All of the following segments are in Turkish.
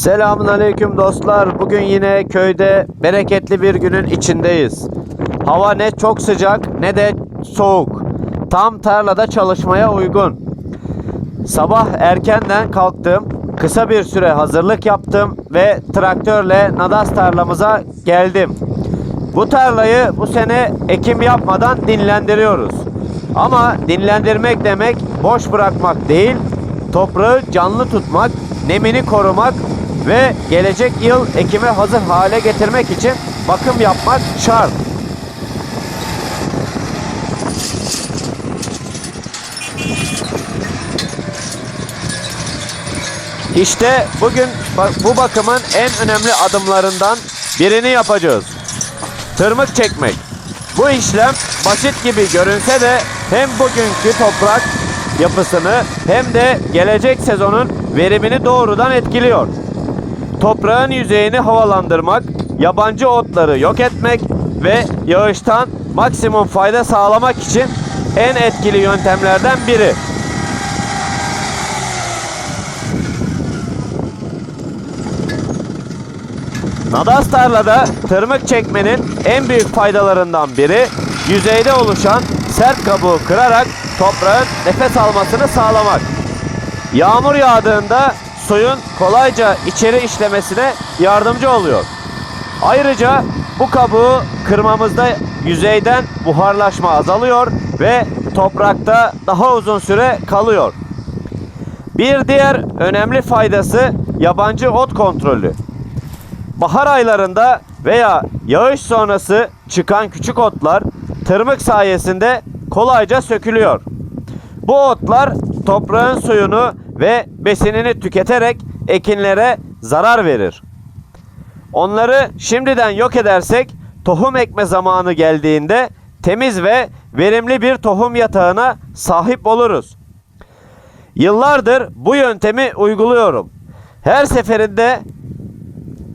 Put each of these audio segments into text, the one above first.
Selamun aleyküm dostlar. Bugün yine köyde bereketli bir günün içindeyiz. Hava ne çok sıcak ne de soğuk. Tam tarlada çalışmaya uygun. Sabah erkenden kalktım. Kısa bir süre hazırlık yaptım ve traktörle Nadas tarlamıza geldim. Bu tarlayı bu sene ekim yapmadan dinlendiriyoruz. Ama dinlendirmek demek boş bırakmak değil, toprağı canlı tutmak, nemini korumak ve gelecek yıl ekime hazır hale getirmek için bakım yapmak şart. İşte bugün bu bakımın en önemli adımlarından birini yapacağız. Tırmık çekmek. Bu işlem basit gibi görünse de hem bugünkü toprak yapısını hem de gelecek sezonun verimini doğrudan etkiliyor. Toprağın yüzeyini havalandırmak, yabancı otları yok etmek ve yağıştan maksimum fayda sağlamak için en etkili yöntemlerden biri. Nadas tarlada tırmık çekmenin en büyük faydalarından biri yüzeyde oluşan sert kabuğu kırarak toprağın nefes almasını sağlamak. Yağmur yağdığında suyun kolayca içeri işlemesine yardımcı oluyor. Ayrıca bu kabuğu kırmamızda yüzeyden buharlaşma azalıyor ve toprakta daha uzun süre kalıyor. Bir diğer önemli faydası yabancı ot kontrolü. Bahar aylarında veya yağış sonrası çıkan küçük otlar tırmık sayesinde kolayca sökülüyor. Bu otlar toprağın suyunu ve besinini tüketerek ekinlere zarar verir. Onları şimdiden yok edersek tohum ekme zamanı geldiğinde temiz ve verimli bir tohum yatağına sahip oluruz. Yıllardır bu yöntemi uyguluyorum. Her seferinde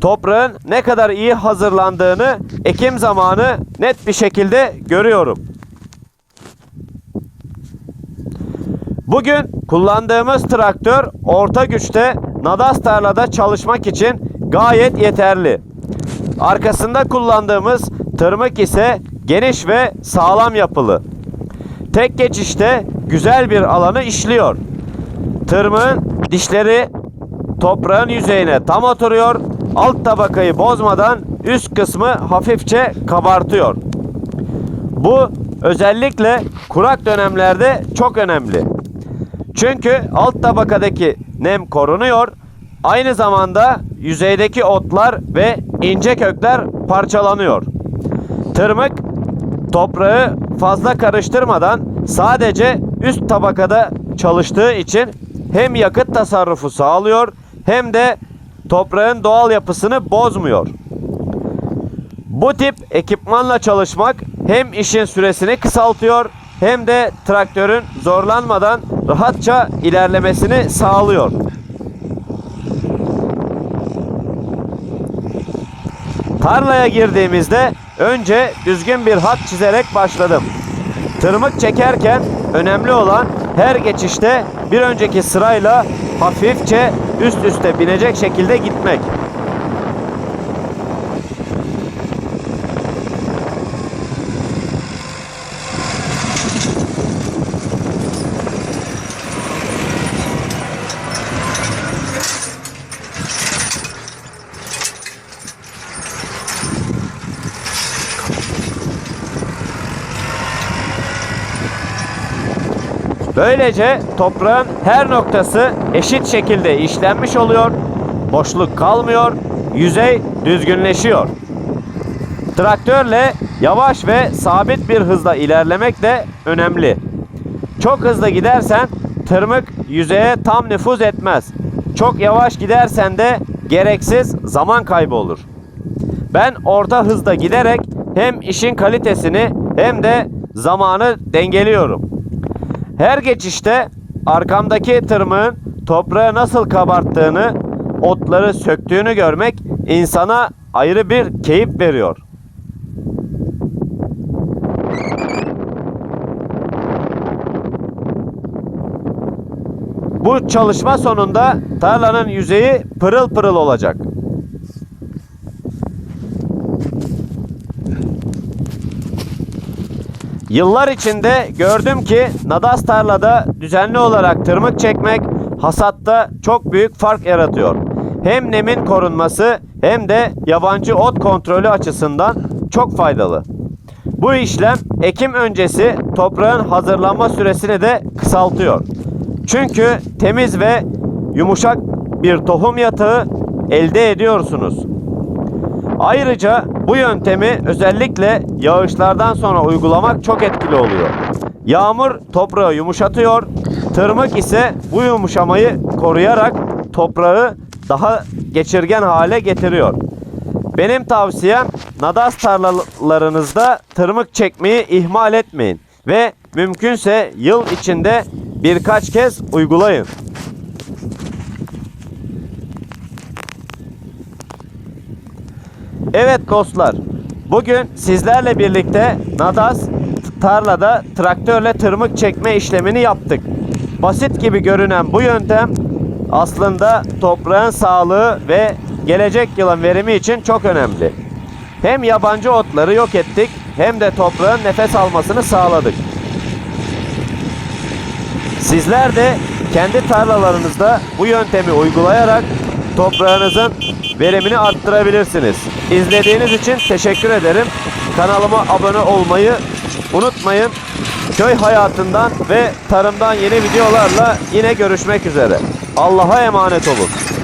toprağın ne kadar iyi hazırlandığını ekim zamanı net bir şekilde görüyorum. Bugün kullandığımız traktör orta güçte nadas tarlada çalışmak için gayet yeterli. Arkasında kullandığımız tırmık ise geniş ve sağlam yapılı. Tek geçişte güzel bir alanı işliyor. Tırmığın dişleri toprağın yüzeyine tam oturuyor. Alt tabakayı bozmadan üst kısmı hafifçe kabartıyor. Bu özellikle kurak dönemlerde çok önemli. Çünkü alt tabakadaki nem korunuyor. Aynı zamanda yüzeydeki otlar ve ince kökler parçalanıyor. Tırmık toprağı fazla karıştırmadan sadece üst tabakada çalıştığı için hem yakıt tasarrufu sağlıyor hem de toprağın doğal yapısını bozmuyor. Bu tip ekipmanla çalışmak hem işin süresini kısaltıyor hem de traktörün zorlanmadan rahatça ilerlemesini sağlıyor. Tarlaya girdiğimizde önce düzgün bir hat çizerek başladım. Tırmık çekerken önemli olan her geçişte bir önceki sırayla hafifçe üst üste binecek şekilde gitmek. Böylece toprağın her noktası eşit şekilde işlenmiş oluyor, boşluk kalmıyor, yüzey düzgünleşiyor. Traktörle yavaş ve sabit bir hızla ilerlemek de önemli. Çok hızlı gidersen tırmık yüzeye tam nüfuz etmez. Çok yavaş gidersen de gereksiz zaman kaybı olur. Ben orta hızda giderek hem işin kalitesini hem de zamanı dengeliyorum. Her geçişte arkamdaki tırmığın toprağı nasıl kabarttığını, otları söktüğünü görmek insana ayrı bir keyif veriyor. Bu çalışma sonunda tarlanın yüzeyi pırıl pırıl olacak. Yıllar içinde gördüm ki Nadas tarlada düzenli olarak tırmık çekmek hasatta çok büyük fark yaratıyor. Hem nemin korunması hem de yabancı ot kontrolü açısından çok faydalı. Bu işlem ekim öncesi toprağın hazırlanma süresini de kısaltıyor. Çünkü temiz ve yumuşak bir tohum yatağı elde ediyorsunuz. Ayrıca bu yöntemi özellikle yağışlardan sonra uygulamak çok etkili oluyor. Yağmur toprağı yumuşatıyor, tırmık ise bu yumuşamayı koruyarak toprağı daha geçirgen hale getiriyor. Benim tavsiyem nadas tarlalarınızda tırmık çekmeyi ihmal etmeyin ve mümkünse yıl içinde birkaç kez uygulayın. Evet dostlar, bugün sizlerle birlikte Nadas tarlada traktörle tırmık çekme işlemini yaptık. Basit gibi görünen bu yöntem aslında toprağın sağlığı ve gelecek yılın verimi için çok önemli. Hem yabancı otları yok ettik hem de toprağın nefes almasını sağladık. Sizler de kendi tarlalarınızda bu yöntemi uygulayarak toprağınızın verimini arttırabilirsiniz. İzlediğiniz için teşekkür ederim. Kanalıma abone olmayı unutmayın. Köy hayatından ve tarımdan yeni videolarla yine görüşmek üzere. Allah'a emanet olun.